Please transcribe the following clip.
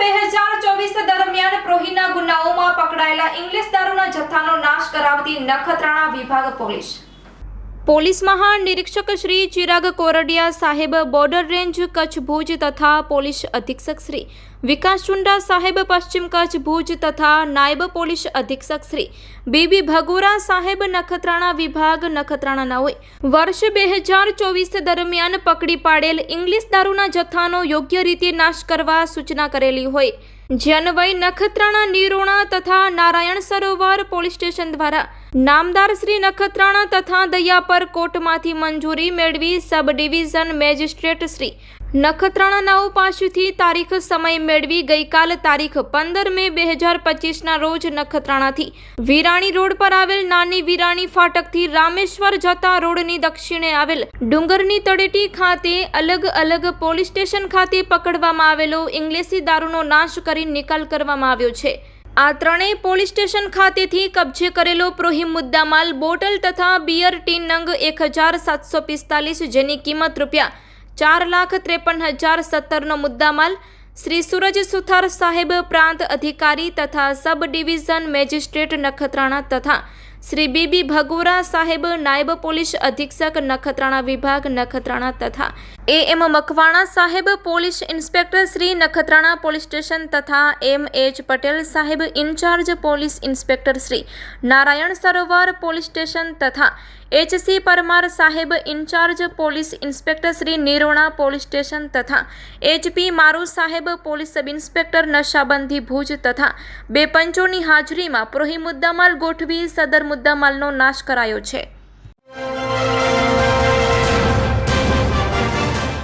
બે હજાર ચોવીસ દરમિયાન પ્રોહીના ગુનાઓમાં પકડાયેલા ઇંગ્લિશ દારૂના જથ્થાનો નાશ કરાવતી નખત્રાણા વિભાગ પોલીસ. પોલીસ મહાનિરીક્ષક શ્રી ચિરાગ કોરડિયા સાહેબ બોર્ડર રેન્જ કચ્છ ભુજ તથા પોલીસ અધિક્ષક શ્રી વિકાસ ચુંડા સાહેબ પશ્ચિમ કચ્છ ભુજ તથા નાયબ પોલીસ અધિક્ષક શ્રી બીબી ભગોરા સાહેબ નખત્રાણા વિભાગ નખત્રાણાના હોય વર્ષ બે હજાર ચોવીસ દરમિયાન પકડી પાડેલ ઇંગ્લિશ દારૂના જથ્થાનો યોગ્ય રીતે નાશ કરવા સૂચના કરેલી હોય. જનવય નખત્રાણા નિરોણા તથા નારાયણ સરોવર પોલીસ સ્ટેશન દ્વારા નામદાર શ્રી નખત્રાણા તથા દયાપર કોર્ટમાંથી મંજૂરી મેળવી sub division magistrate Shri Nakhatrana નાઓ પાસેથી તારીખ સમય મેળવી ગઈકાલ તારીખ પંદર મે બે હજાર પચીસના રોજ નખત્રાણાથી વિરાણી રોડ પર આવેલ નાની વિરાણી ફાટકથી રામેશ્વર જતા રોડની દક્ષિણે આવેલ ડુંગરની તળેટી ખાતે અલગ અલગ પોલીસ સ્ટેશન ખાતે પકડવામાં આવેલો ઇંગ્લેશી દારૂનો નાશ કરી નિકાલ કરવામાં આવ્યો છે. આ ત્રણેય પોલીસ સ્ટેશન ખાતેથી કબજે કરેલો પ્રોહિમ મુદ્દામાલ, બોટલ તથા બિયર, ટીન નંગ એક હજાર સાતસો પિસ્તાલીસ જેની કિંમત રૂપિયા ચાર લાખ ત્રેપન હજાર સત્તરનો મુદ્દામાલ, શ્રી સૂરજ સુથાર સાહેબ પ્રાંત અધિકારી તથા સબ ડિવિઝન મેજિસ્ટ્રેટ નખત્રાણા તથા શ્રી બીબી ભગોરા સાહેબ નાયબ પોલીસ અધિક્ષક નખત્રાણા વિભાગ નખત્રાણા તથા એ એમ મકવાણા સાહેબ police inspector Shri Nakhatrana police station તથા એમ એચ પટેલ સાહેબ incharge police inspector Shri Narayan Sarovar police station તથા એચસી પરમાર સાહેબ incharge police inspector Shri Nirona police station તથા એચપી મારુ સાહેબ પોલીસ સબ ઇન્સ્પેક્ટર નશાબંધી ભુજ તથા બે પંચોની હાજરીમાં પ્રોહી મુદ્દામાલ ગોઠવી સદર મુદ્દામાલનો નાશ કરાયો છે.